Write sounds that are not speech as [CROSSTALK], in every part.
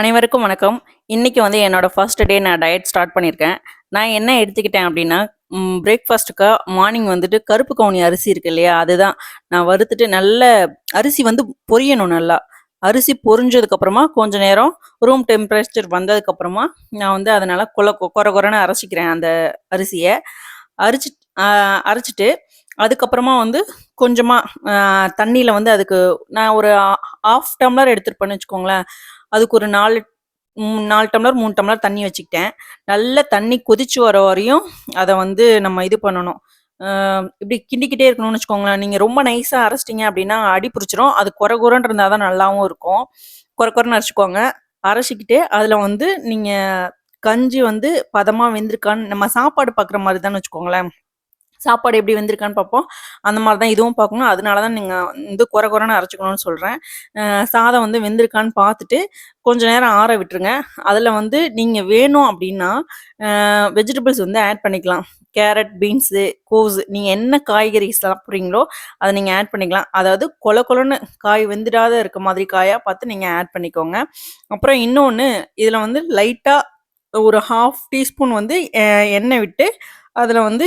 அனைவருக்கும் வணக்கம். இன்றைக்கி வந்து என்னோட ஃபர்ஸ்ட் டே நான் டயட் ஸ்டார்ட் பண்ணியிருக்கேன். நான் என்ன எடுத்துக்கிட்டேன் அப்படின்னா பிரேக்ஃபாஸ்ட்டுக்கு மார்னிங் வந்துட்டு கருப்பு கவுனி அரிசி இருக்கு இல்லையா? அதுதான் நான் வறுத்துட்டு நல்ல அரிசி வந்து பொரியணும் நல்லா. அரிசி பொரிஞ்சதுக்கப்புறமா கொஞ்ச நேரம் ரூம் டெம்பரேச்சர் வந்ததுக்கப்புறமா, நான் வந்து அதனால் நல்லா கொல கொர கொரன்னு அரைச்சிக்கிறேன் அந்த அரிசியை அரிச்சு அரைச்சிட்டு அதுக்கப்புறமா வந்து கொஞ்சமாக தண்ணியில் வந்து அதுக்கு நான் ஒரு 1/2 டம்ளர் எடுத்துருப்பேன்னு வச்சுக்கோங்களேன். அதுக்கு ஒரு நாலு நாலு டம்ளர், மூணு டம்ளர் தண்ணி வச்சுக்கிட்டேன். நல்லா தண்ணி கொதிச்சு வர வரையும் அதை வந்து நம்ம இது பண்ணணும். இப்படி கிண்டிக்கிட்டே இருக்கணும்னு வச்சுக்கோங்களேன். நீங்க ரொம்ப நைஸா அரைச்சிட்டீங்க அப்படின்னா அடி பிடிச்சிரும் அது கொர குறைன்னு இருந்தால் தான் நல்லாவும் இருக்கும். கொர கொரன்னு அரைச்சிக்கோங்க அரைச்சிக்கிட்டு அதில் வந்து நீங்கள் கஞ்சி வந்து பதமாக வெந்திருக்கான்னு நம்ம சாப்பாடு பார்க்குற மாதிரி தான் வச்சுக்கோங்களேன். சாப்பாடு எப்படி வந்திருக்கான்னு பார்ப்போம். அந்த மாதிரி தான் இதுவும் பார்க்கணும். அதனால தான் நீங்கள் வந்து கொர கொரன்னு அரைச்சிக்கணும்னு சொல்கிறேன் சாதம் வந்து வெந்திருக்கான்னு பார்த்துட்டு, கொஞ்ச நேரம் ஆற விட்டுருங்க. அதில் வந்து நீங்கள் வேணும் அப்படின்னா வெஜிடபிள்ஸ் வந்து ஆட் பண்ணிக்கலாம். கேரட், பீன்ஸு, கோஸ் நீங்கள் என்ன காய்கறி சாப்பிட்றீங்களோ அதை நீங்கள் ஆட் பண்ணிக்கலாம். அதாவது கொல கொலன்னு காய் வெந்துடாத இருக்க மாதிரி காயாக பார்த்து நீங்கள் ஆட் பண்ணிக்கோங்க. அப்புறம் இன்னொன்று இதில் வந்து லைட்டாக ஒரு 1/2 டீஸ்பூன் வந்து எ எண்ணெய் விட்டு, அதில் வந்து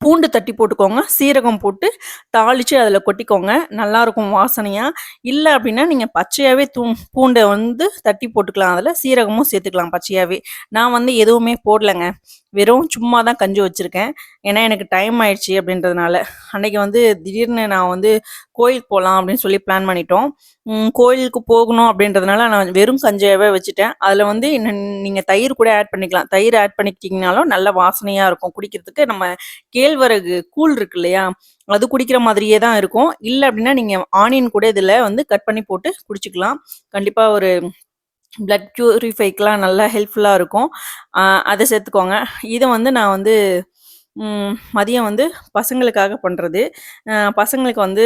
பூண்டு தட்டி போட்டுக்கோங்க. சீரகம் போட்டு தாளித்து அதில் கொட்டிக்கோங்க. நல்லாயிருக்கும் வாசனையாக இல்லை அப்படின்னா நீங்கள் பச்சையாகவே தூ பூண்டை வந்து தட்டி போட்டுக்கலாம் அதில் சீரகமும் சேர்த்துக்கலாம் பச்சையாகவே நான் வந்து எதுவுமே போடலங்க. வெறும் சும்மா தான் கஞ்சி வச்சுருக்கேன் ஏன்னா, எனக்கு டைம் ஆயிடுச்சு அப்படின்றதுனால அன்னைக்கு வந்து திடீர்னு நான் வந்து கோயிலுக்கு போகலாம் அப்படின்னு சொல்லி பிளான் பண்ணிட்டோம். கோயிலுக்கு போகணும் அப்படின்றதுனால நான் வெறும் கஞ்சியாகவே வச்சுட்டேன். அதில் வந்து என்ன நீங்கள் தயிர் கூட ஆட் பண்ணிக்கலாம். தயிர் ஆட் பண்ணிக்கிட்டிங்கனாலும் நல்ல வாசனையாக இருக்கும் குடிக்கிறதுக்கு. நம்ம கேழ்வரகு கூழ் இருக்கு இல்லையா? அது குடிக்கிற மாதிரியே தான் இருக்கும். இல்லை அப்படின்னா நீங்க ஆனியன் கூட இதில் வந்து கட் பண்ணி போட்டு குடிச்சுக்கலாம். கண்டிப்பா ஒரு பிளட் பியூரிஃபைக்குலாம் நல்லா ஹெல்ப்ஃபுல்லாக இருக்கும். அதை சேர்த்துக்கோங்க. இதை வந்து நான் வந்து மதியம் வந்து பசங்களுக்காக பண்ணுறது பசங்களுக்கு வந்து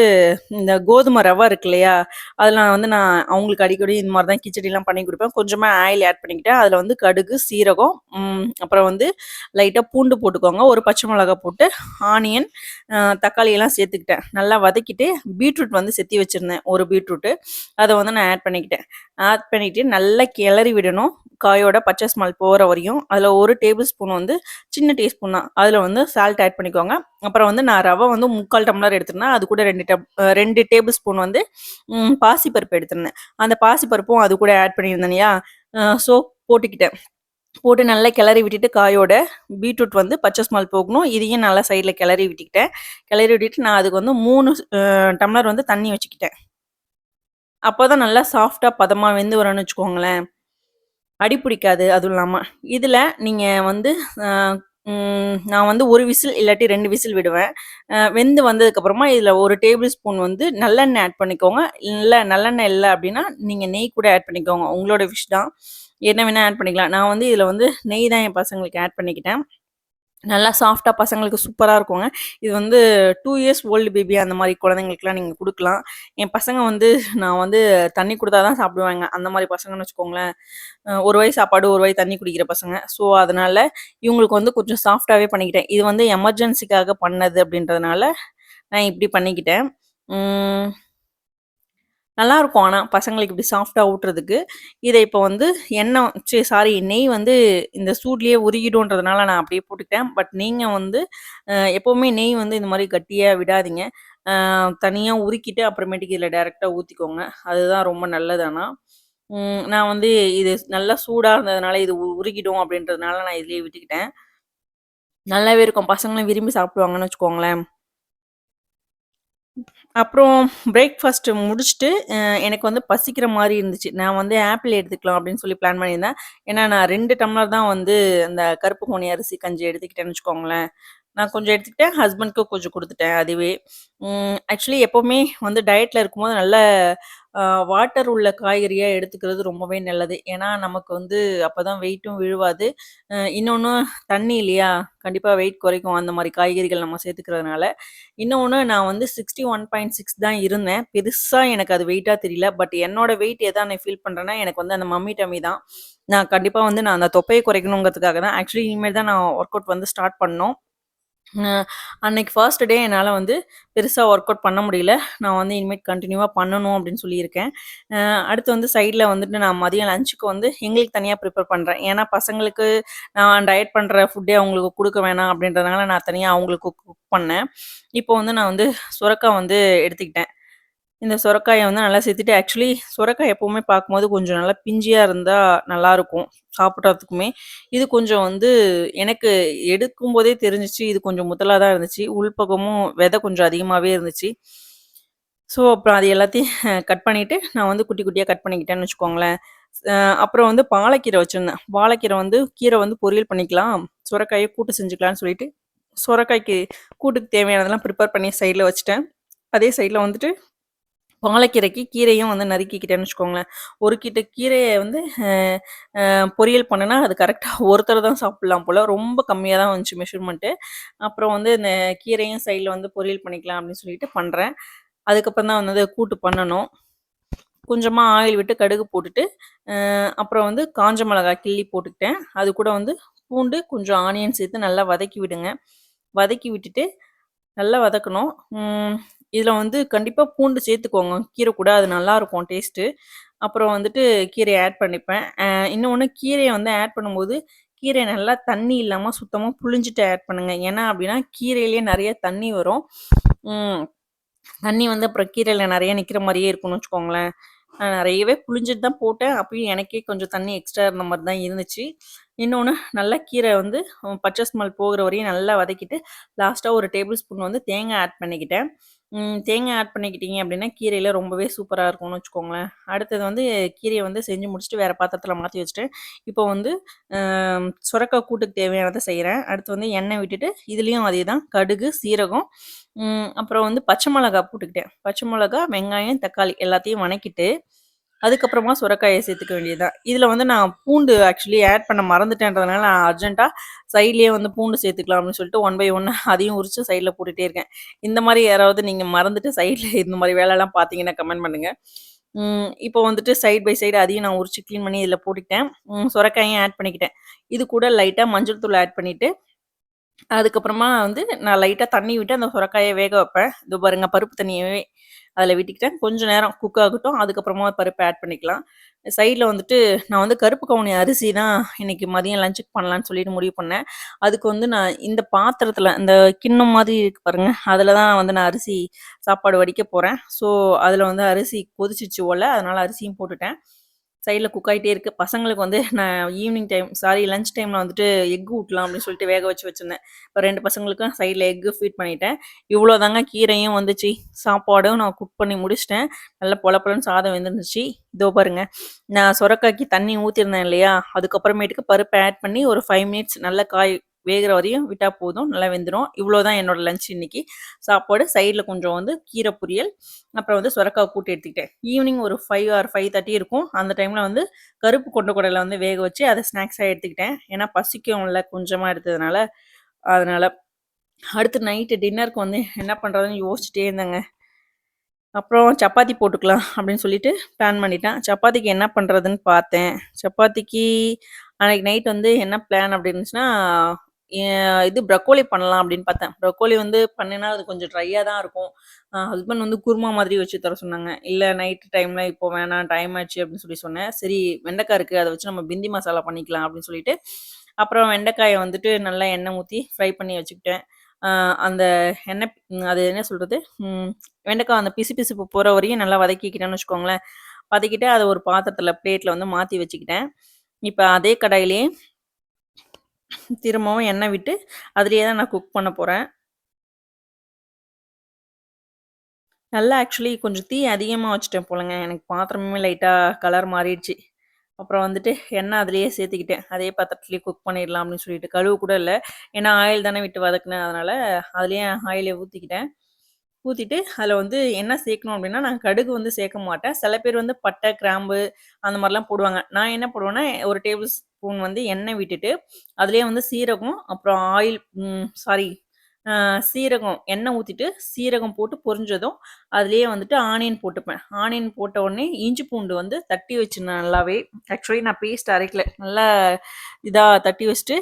இந்த கோதுமை ரவை இருக்கு இல்லையா? அதுல வந்து நான் அவங்களுக்கு அடிக்கடி இந்த மாதிரி தான் கிச்சடிலாம் பண்ணி கொடுப்பேன் கொஞ்சமாக ஆயில் ஆட் பண்ணிக்கிட்டேன். அதில் வந்து கடுகு, சீரகம், அப்புறம் வந்து லைட்டாக பூண்டு போட்டுக்கோங்க. ஒரு பச்சை மிளகா போட்டு, ஆனியன், தக்காளியெல்லாம் சேர்த்துக்கிட்டேன். நல்லா வதக்கிட்டு, பீட்ரூட் வந்து செத்தி வச்சுருந்தேன் ஒரு பீட்ரூட்டு. அதை வந்து நான் ஆட் பண்ணிக்கிட்டேன். ஆட் பண்ணிக்கிட்டு நல்லா கிளறி விடணும். காயோட பச்சை ஸ்மெல் போகிற வரையும். அதில் ஒரு டேபிள் ஸ்பூன் வந்து சின்ன டீஸ்பூன் தான். அதில் வந்து சால்ட் ஆட் பண்ணிக்கோங்க. அப்புறம் வந்து நான் ரவை வந்து 3/4 டம்ளர் எடுத்துருந்தேன் அது கூட ரெண்டு டப் ரெண்டு டேபிள் ஸ்பூன் வந்து பாசிப்பருப்பு எடுத்துருந்தேன் அந்த பாசிப்பருப்பும் அது கூட ஆட் பண்ணியிருந்தேன் இல்லையா? ஸோ போட்டுக்கிட்டேன். போட்டு நல்லா கிளறி விட்டுட்டு காயோட, பீட்ரூட் வந்து பச்சை ஸ்மால் போகணும். இதையும் நல்லா சைடில் கிளறி விட்டுக்கிட்டேன். கிளறி விட்டுட்டு நான் அதுக்கு வந்து மூணு டம்ளர் வந்து தண்ணி வச்சுக்கிட்டேன். அப்போ தான் நல்லா சாஃப்டாக பதமாக வெந்து வரும்னு வச்சுக்கோங்களேன். அடி பிடிக்காது அதுவும் இல்லாமல் இதில் நீங்கள் வந்து நான் வந்து ஒரு விசில் இல்லாட்டி ரெண்டு விசில் விடுவேன். வெந்து வந்ததுக்கப்புறமா இதில் ஒரு டேபிள் ஸ்பூன் வந்து நல்லெண்ணெய் ஆட் பண்ணிக்கோங்க. இல்லை நல்லெண்ணெய் இல்லை அப்படின்னா நீங்கள் நெய் கூட ஆட் பண்ணிக்கோங்க. உங்களோட விஷ் தான். என்ன வேணால் ஆட் பண்ணிக்கலாம். நான் வந்து இதில் வந்து நெய் தான் என் பசங்களுக்கு ஆட் பண்ணிக்கிட்டேன். நல்லா சாஃப்டாக பசங்களுக்கு சூப்பராக இருக்குங்க. இது வந்து டூ இயர்ஸ் ஓல்டு பேபி அந்த மாதிரி குழந்தைங்களுக்குலாம் நீங்கள் கொடுக்கலாம் என் பசங்க வந்து நான் வந்து தண்ணி கொடுத்தா தான் சாப்பிடுவாங்க. அந்த மாதிரி பசங்கன்னு வச்சுக்கோங்களேன். ஒரு வாய் சாப்பாடு, ஒரு வாய் தண்ணி குடிக்கிற பசங்க. ஸோ, அதனால இவங்களுக்கு வந்து கொஞ்சம் சாஃப்டாகவே பண்ணிக்கிட்டேன். இது வந்து எமர்ஜென்சிக்காக பண்ணது அப்படின்றதுனால நான் இப்படி பண்ணிக்கிட்டேன். நல்லாயிருக்கும் ஆனால் பசங்களுக்கு இப்படி சாஃப்டாக ஊட்டுறதுக்கு. இதை இப்போ வந்து எண்ணெய் சரி சாரி நெய் வந்து இந்த சூட்லேயே உருகிடும்ன்றதுனால நான் அப்படியே போட்டுக்கிட்டேன். பட் நீங்கள் வந்து எப்போவுமே நெய் வந்து இந்த மாதிரி கட்டியாக விடாதீங்க. தனியாக உருக்கிட்டு அப்புறமேட்டுக்கு இதில் டேரெக்டாக ஊற்றிக்கோங்க அதுதான் ரொம்ப நல்லது நான் வந்து இது நல்லா சூடாக இருந்ததுனால இது உ உருகிடும் அப்படின்றதுனால நான் இதுலேயே விட்டுக்கிட்டேன். நல்லாவே இருக்கும். பசங்களும் விரும்பி சாப்பிடுவாங்கன்னு வச்சுக்கோங்களேன். அப்புறம் பிரேக்ஃபாஸ்ட் முடிச்சுட்டு, எனக்கு வந்து பசிக்கிற மாதிரி இருந்துச்சு. நான் வந்து ஆப்பிள் எடுத்துக்கலாம் அப்படின்னு சொல்லி பிளான் பண்ணியிருந்தேன். ஏன்னா, நான் ரெண்டு டம்ளர் தான் வந்து அந்த கருப்பு கோணி அரிசி கஞ்சி எடுத்துக்கிட்டேன்னு வச்சுக்கோங்களேன். நான் கொஞ்சம் எடுத்துக்கிட்டேன். ஹஸ்பண்ட்க்கும் கொஞ்சம் கொடுத்துட்டேன் அதுவே. ஆக்சுவலி எப்போவுமே வந்து டயட்டில் இருக்கும்போது நல்ல வாட்டர் உள்ள காய்கறியாக எடுத்துக்கிறது ரொம்பவே நல்லது. ஏன்னா, நமக்கு வந்து அப்போ தான் வெயிட்டும் விழுவாது. இன்னொன்று தண்ணி இல்லையா? கண்டிப்பாக வெயிட் குறைக்கும் அந்த மாதிரி காய்கறிகள் நம்ம சேர்த்துக்கிறதுனால. இன்னொன்று நான் வந்து 61.6 தான் இருந்தேன். பெருசாக எனக்கு அது வெயிட்டாக தெரியல. பட் என்னோட வெயிட் எதா நான் ஃபீல் பண்ணுறேன்னா எனக்கு வந்து அந்த மம்மி டம்மி தான். நான் கண்டிப்பாக வந்து நான் அந்த தொப்பையை குறைக்கணுங்கிறதுக்காக தான். ஆக்சுவலி இனிமேல் தான் நான் ஒர்க் அவுட் வந்து ஸ்டார்ட் பண்ணோம் அன்னைக்கு ஃபர்ஸ்ட் டே என்னால் வந்து பெருசாக ஒர்க் அவுட் பண்ண முடியல. நான் வந்து இனிமேட் கண்டினியூவாக பண்ணணும் அப்படின்னு சொல்லியிருக்கேன். அடுத்து வந்து சைடில் வந்துட்டு நான் மதியம் லஞ்சுக்கு வந்து எங்களுக்கு தனியாக ப்ரிப்பேர் பண்ணுறேன் ஏன்னா பசங்களுக்கு நான் டயட் பண்ணுற ஃபுட்டே அவங்களுக்கு கொடுக்க வேணாம் அப்படின்றதுனால நான் தனியாக அவங்களுக்கு குக் பண்ணேன். இப்போ வந்து நான் வந்து சுரக்கா வந்து எடுத்துக்கிட்டேன். இந்த சுரக்காயை வந்து நல்லா சேர்த்துட்டு ஆக்சுவலி சுரக்காய் எப்போவுமே பார்க்கும்போது கொஞ்சம் நல்லா பிஞ்சியாக இருந்தால் நல்லாயிருக்கும் சாப்பிட்றதுக்குமே இது கொஞ்சம் வந்து எனக்கு எடுக்கும்போதே தெரிஞ்சிச்சு இது கொஞ்சம் முதலாக தான் இருந்துச்சு. உள்பக்கமும் விதை கொஞ்சம் அதிகமாகவே இருந்துச்சு. ஸோ, அப்புறம் அது எல்லாத்தையும் [LAUGHS] கட் பண்ணிட்டு, நான் வந்து குட்டி குட்டியாக கட் பண்ணிக்கிட்டேன்னு வச்சுக்கோங்களேன். அப்புறம் வந்து பாலக்கீரை வச்சுருந்தேன் பாலக்கீரை வந்து கீரை வந்து பொரியல் பண்ணிக்கலாம். சுரக்காயை கூட்டு செஞ்சுக்கலான்னு சொல்லிட்டு, சுரக்காய்க்கு கூட்டுக்கு தேவையானதெல்லாம் ப்ரிப்பேர் பண்ணி சைடில் வச்சுட்டேன். அதே சைடில் வந்துட்டு பாலக்கீரைக்கு கீரையும் வந்து நறுக்கிக்கிட்டேன்னு வச்சுக்கோங்களேன். ஒரு கிட்ட கீரையை வந்து பொரியல் பண்ணனா அது கரெக்டாக ஒருத்தர் தான் சாப்பிட்லாம் போல் ரொம்ப கம்மியாக தான் வந்துச்சு மெஷர்மெண்ட்டு அப்புறம் வந்து இந்த கீரையும் சைடில் வந்து பொரியல் பண்ணிக்கலாம் அப்படின்னு சொல்லிட்டு பண்ணுறேன் அதுக்கப்புறம் தான் வந்து கூட்டு பண்ணணும். கொஞ்சமாக ஆயில் விட்டு கடுகு போட்டுட்டு, அப்புறம் வந்து காஞ்ச மிளகாய் கிள்ளி போட்டுக்கிட்டேன். அது கூட வந்து பூண்டு, கொஞ்சம் ஆனியன் சேர்த்து நல்லா வதக்கி விடுங்க. வதக்கி விட்டுட்டு நல்லா வதக்கணும். இதில் வந்து கண்டிப்பாக பூண்டு சேர்த்துக்கோங்க. கீரை கூட அது நல்லாயிருக்கும் டேஸ்ட்டு. அப்புறம் வந்துட்டு கீரையை ஆட் பண்ணிப்பேன். இன்னொன்று கீரையை வந்து ஆட் பண்ணும்போது, கீரை நல்லா தண்ணி இல்லாமல் சுத்தமாக புளிஞ்சிட்டு ஆட் பண்ணுங்கள் ஏன்னா அப்படின்னா கீரையிலேயே நிறைய தண்ணி வரும். தண்ணி வந்து அப்புறம் கீரையில் நிறைய நிற்கிற மாதிரியே இருக்கும்னு வச்சுக்கோங்களேன். நான் புளிஞ்சிட்டு தான் போட்டேன். அப்பயும் எனக்கே கொஞ்சம் தண்ணி எக்ஸ்ட்ரா இருந்த மாதிரி தான் இருந்துச்சு. இன்னொன்று நல்லா கீரை வந்து பச்சை ஸ்மெல் போகிற வரையும் நல்லா வதக்கிட்டு, லாஸ்ட்டாக ஒரு டேபிள் ஸ்பூன் வந்து தேங்காய் ஆட் பண்ணிக்கிட்டேன். தேங்காய் ஆட் பண்ணிக்கிட்டீங்க அப்படின்னா கீரையில் ரொம்பவே சூப்பராக இருக்கும்னு வச்சுக்கோங்களேன். அடுத்தது வந்து கீரையை வந்து செஞ்சு முடிச்சுட்டு வேறு பாத்திரத்தில் மாற்றி வச்சுட்டேன். இப்போ வந்து சுரக்கா கூட்டுக்கு தேவையானதை செய்கிறேன் அடுத்து வந்து எண்ணெய் விட்டுட்டு, இதுலேயும் அதே தான் கடுகு, சீரகம், அப்புறம் வந்து பச்சை மிளகா போட்டுக்கிட்டேன். பச்சை மிளகா, வெங்காயம், தக்காளி எல்லாத்தையும் வணக்கிட்டு, அதுக்கப்புறமா சுரக்காயை சேர்த்துக்க வேண்டியதுதான் இதில் வந்து நான் பூண்டு ஆக்சுவலி ஆட் பண்ண மறந்துட்டேன்றதுனால, நான் அர்ஜென்ட்டாக சைட்லேயே வந்து பூண்டு சேர்த்துக்கலாம் அப்படின்னு சொல்லிட்டு ஒன் பை ஒன்று அதையும் உரிச்சு சைடில் போட்டுகிட்டே இருக்கேன். இந்த மாதிரி யாராவது நீங்கள் மறந்துட்டு சைடில் இந்த மாதிரி வேலைலாம் பார்த்தீங்கன்னா கமெண்ட் பண்ணுங்கள் இப்போ வந்துட்டு சைட் பை சைடு அதையும் நான் உரிச்சு க்ளீன் பண்ணி இதில் போட்டுக்கிட்டேன். சுரக்காயும் ஆட் பண்ணிக்கிட்டேன். இது கூட லைட்டாக மஞ்சள் தூள் ஆட் பண்ணிவிட்டு அதுக்கப்புறமா வந்து நான் லைட்டாக தண்ணி விட்டு அந்த சுரக்காயை வேக வைப்பேன். இது பாருங்க பருப்பு தண்ணியவே அதில் விட்டுக்கிட்டேன். கொஞ்சம் நேரம் குக் ஆகட்டும். அதுக்கப்புறமா பருப்பு ஆட் பண்ணிக்கலாம். சைடில் வந்துட்டு நான் வந்து கருப்பு கவுனி அரிசி தான் இன்னைக்கு மதியம் லஞ்சுக்கு பண்ணலான்னு சொல்லிட்டு முடிவு பண்ணேன். அதுக்கு வந்து நான் இந்த பாத்திரத்தில் இந்த கிண்ணம் மாதிரி இருக்கு பாருங்க, அதில் தான் வந்து நான் அரிசி சாப்பாடு வடிக்க போகிறேன் ஸோ, அதில் வந்து அரிசி கொதிச்சிச்சு போல் அதனால் அரிசியும் போட்டுட்டேன். சைடில் குக் ஆகிட்டே இருக்குது பசங்களுக்கு வந்து நான் ஈவினிங் டைம் சாரி லஞ்ச் டைமில் வந்துட்டு எக் ஊட்டலாம் அப்படின்னு சொல்லிட்டு வேக வச்சு வச்சிருந்தேன். இப்போ ரெண்டு பசங்களுக்கும் சைடில் எக்கு ஃபீட் பண்ணிட்டேன். இவ்வளோதாங்க கீரையும் வந்துச்சு. சாப்பாடும் நான் குக் பண்ணி முடிச்சுட்டேன். நல்லா பொல சாதம் வந்துருந்துச்சு இதோ பாருங்க. நான் சொரக்காய்க்கு தண்ணி ஊற்றிருந்தேன் இல்லையா? அதுக்கப்புறமேட்டுக்கு பருப்பை ஆட் பண்ணி ஒரு ஃபைவ் மினிட்ஸ் நல்லா காய் வேகிற வரையும் விட்டால் போதும். நல்லா வெந்துடும் இவ்வளோ தான் என்னோடய லஞ்ச் இன்னைக்கு. சாப்பாடு சைடில் கொஞ்சம் வந்து கீரை பொரியல், அப்புறம் வந்து சுரக்காய் கூட்டு எடுத்துக்கிட்டேன். ஈவினிங் ஒரு ஃபைவ் ஆர் 5:30 இருக்கும். அந்த டைமில் வந்து கருப்பு கொண்ட குடையில் வந்து வேக வச்சு அதை ஸ்நாக்ஸாக எடுத்துக்கிட்டேன். ஏன்னா பசிக்கும்ல கொஞ்சமாக எடுத்ததுனால, அதனால் அடுத்து நைட்டு டின்னருக்கு வந்து என்ன பண்ணுறதுன்னு யோசிச்சுட்டே இருந்தேங்க. அப்புறம் சப்பாத்தி போட்டுக்கலாம் அப்படின்னு சொல்லிட்டு பிளான் பண்ணிட்டேன். சப்பாத்திக்கு என்ன பண்ணுறதுன்னு பார்த்தேன். சப்பாத்திக்கு அன்னைக்கு நைட் வந்து என்ன பிளான் அப்படின்னுச்சுன்னா இது ப்ரக்கோலி பண்ணலாம் அப்படின்னு பார்த்தேன். ப்ரக்கோலி வந்து பண்ணேன்னா அது கொஞ்சம் ட்ரையாக தான் இருக்கும். ஹஸ்பண்ட் வந்து குருமா மாதிரி வச்சு தர சொன்னாங்க. இல்லை நைட் டைமில் இப்போ வேணாம் டைம் ஆச்சு அப்படின்னு சொல்லி சொன்னேன். சரி வெண்டைக்காய் இருக்குது அதை வச்சு நம்ம பிந்தி மசாலா பண்ணிக்கலாம் அப்படின்னு சொல்லிட்டு, அப்புறம் வெண்டைக்காயை வந்துட்டு நல்லா எண்ணெய் ஊற்றி ஃப்ரை பண்ணி வச்சுக்கிட்டேன். அந்த எண்ணெய் அது என்ன சொல்கிறது வெண்டைக்காய் அந்த பிசு பிசுப்பு போகிற வரையும் நல்லா வதக்கிக்கிட்டேன்னு வச்சுக்கோங்களேன். வதக்கிட்டு அதை ஒரு பாத்திரத்தில் பிளேட்டில் வந்து மாற்றி வச்சுக்கிட்டேன். இப்போ அதே கடையிலேயே திரும்பவும் எண்ணெய் விட்டு, அதுலேயே தான் நான் குக் பண்ண போகிறேன் நல்லா ஆக்சுவலி கொஞ்சம் தீ அதிகமாக வச்சுட்டேன் போலங்க. எனக்கு பாத்திரமுமே லைட்டாக கலர் மாறிடுச்சு. அப்புறம் வந்துட்டு எண்ணெய் அதிலேயே சேர்த்துக்கிட்டேன். அதே பாத்திரத்துலேயே குக் பண்ணிடலாம் அப்படின்னு சொல்லிட்டு. கழுவு கூட இல்லை ஏன்னா ஆயில் தானே விட்டு வதக்குனேன். அதனால் அதுலேயே ஆயிலே ஊற்றிக்கிட்டேன் ஊற்றிட்டு அதில் வந்து என்ன சேர்க்கணும் அப்படின்னா, நான் கடுகு வந்து சேர்க்க மாட்டேன். சில பேர் வந்து பட்டை, கிராம்பு அந்த மாதிரிலாம் போடுவாங்க. நான் என்ன போடுவேன்னா, ஒரு டேபிள் ஸ்பூன் வந்து எண்ணெய் விட்டுட்டு, அதுலேயே வந்து சீரகம், அப்புறம் ஆயில் சாரி சீரகம் எண்ணெய் ஊற்றிட்டு சீரகம் போட்டு பொரிஞ்சதும் அதுலேயே வந்துட்டு ஆனியன் போட்டுப்பேன். ஆனியன் போட்ட உடனே இஞ்சி பூண்டு வந்து தட்டி வச்சிருந்தேன் நல்லாவே ஆக்சுவலி நான் பேஸ்ட் அரைக்கல. நல்லா இதாக தட்டி வச்சுட்டு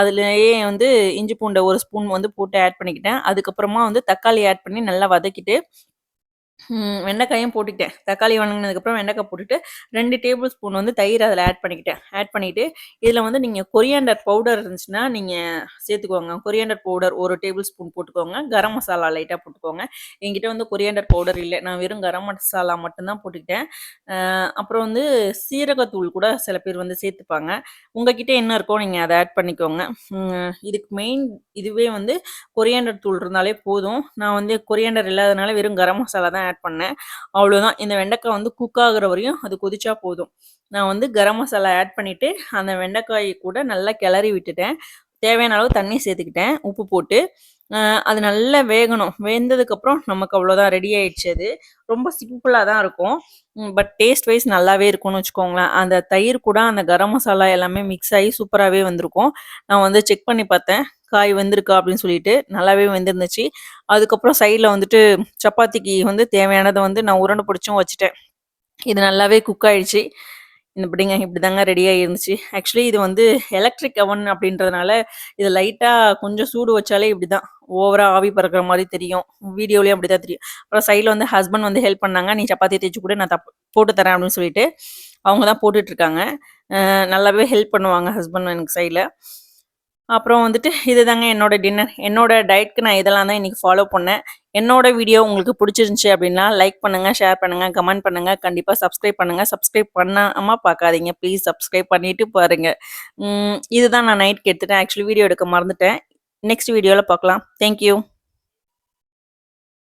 அதுலேயே வந்து இஞ்சி பூண்டை ஒரு ஸ்பூன் வந்து போட்டு ஆட் பண்ணிக்கிட்டேன். அதுக்கப்புறமா வந்து தக்காளி ஆட் பண்ணி நல்லா வதக்கிட்டு ம், வெண்டைக்காயும் போட்டுக்கிட்டேன். தக்காளி வணங்கினதுக்கப்புறம் வெண்டைக்காய் போட்டுட்டு ரெண்டு டேபிள் ஸ்பூன் வந்து தயிர் அதில் ஆட் பண்ணிக்கிட்டேன். ஆட் பண்ணிவிட்டு இதில் வந்து நீங்கள் கொரியாண்டர் பவுடர் இருந்துச்சுன்னா நீங்கள் சேர்த்துக்கோங்க. கொரியாண்டர் பவுடர் ஒரு டேபிள் ஸ்பூன் போட்டுக்கோங்க. கரம் மசாலா லைட்டாக போட்டுக்கோங்க. என்கிட்ட வந்து கொரியாண்டர் பவுடர் இல்லை. நான் வெறும் கரம் மசாலா மட்டும்தான் போட்டுக்கிட்டேன். அப்புறம் வந்து சீரகத்தூள் கூட சில பேர் வந்து சேர்த்துப்பாங்க. உங்ககிட்ட என்ன இருக்கோ நீங்கள் அதை ஆட் பண்ணிக்கோங்க. இதுக்கு மெயின் இதுவே வந்து கொரியாண்டர் தூள் இருந்தாலே போதும். நான் வந்து கொரியாண்டர் இல்லாதனால வெறும் கரம் மசாலா தான் ஆட் பண்ணேன். அவ்வளோதான் இந்த வெண்டைக்காய் வந்து குக் ஆகுற வரையும் அது கொதிச்சா போதும். நான் வந்து கரம் மசாலா ஆட் பண்ணிவிட்டு அந்த வெண்டைக்காய் கூட நல்லா கிளறி விட்டுட்டேன். தேவையான அளவு தண்ணி சேர்த்துக்கிட்டேன். உப்பு போட்டு அது நல்லா வேகணும். வெந்ததுக்கப்புறம் நமக்கு அவ்வளோதான் ரெடி ஆயிடுச்சு அது. ரொம்ப சிம்பிளாக தான் இருக்கும். பட் டேஸ்ட் வைஸ் நல்லாவே இருக்கும்னு வச்சுக்கோங்களேன். அந்த தயிர் கூட அந்த கரம் மசாலா எல்லாமே மிக்ஸ் ஆகி சூப்பராகவே வந்திருக்கும். நான் வந்து செக் பண்ணி பார்த்தேன். காய் வந்திருக்கா அப்படின்னு சொல்லிட்டு நல்லாவே வந்துருந்துச்சு. அதுக்கப்புறம் சைடில் வந்துட்டு சப்பாத்திக்கு வந்து தேவையானதை வந்து நான் உருண்டை பிடிச்சும் வச்சுட்டேன். இது நல்லாவே குக் ஆயிடுச்சு. இந்த இப்படிங்க இப்படி தாங்க ரெடியாக இருந்துச்சு ஆக்சுவலி இது வந்து எலக்ட்ரிக் அவன் அப்படின்றதுனால இது லைட்டாக கொஞ்சம் சூடு வச்சாலே இப்படி தான் ஓவராக ஆவி பறக்கிற மாதிரி தெரியும். வீடியோலேயும் அப்படி தான் தெரியும். அப்புறம் சைடில் வந்து ஹஸ்பண்ட் வந்து ஹெல்ப் பண்ணாங்க. நீ சப்பாத்தி தேய்ச்சி கூட நான் தப்பு போட்டு தரேன் அப்படின்னு சொல்லிட்டு. அவங்க தான் போட்டுட்ருக்காங்க நல்லாவே ஹெல்ப் பண்ணுவாங்க ஹஸ்பண்ட் எனக்கு சைடில் அப்புறம் வந்துட்டு இதுதாங்க என்னோட டின்னர் என்னோட டயட்க்கு நான் இதெல்லாம் தான் இன்றைக்கி ஃபாலோ பண்ணேன். என்னோட வீடியோ உங்களுக்கு பிடிச்சிருந்துச்சி அப்படின்னா லைக் பண்ணுங்கள் ஷேர் பண்ணுங்கள் கமெண்ட் பண்ணுங்கள் கண்டிப்பாக சப்ஸ்கிரைப் பண்ணுங்கள் சப்ஸ்கிரைப் பண்ணாமல் பார்க்காதீங்க. ப்ளீஸ் சப்ஸ்கிரைப் பண்ணிவிட்டு பாருங்கள் இதுதான் நான் நைட்க்கு எடுத்துட்டேன். ஆக்சுவலி வீடியோ எடுக்க மறந்துட்டேன். நெக்ஸ்ட் வீடியோவில் பார்க்கலாம். தேங்க்யூ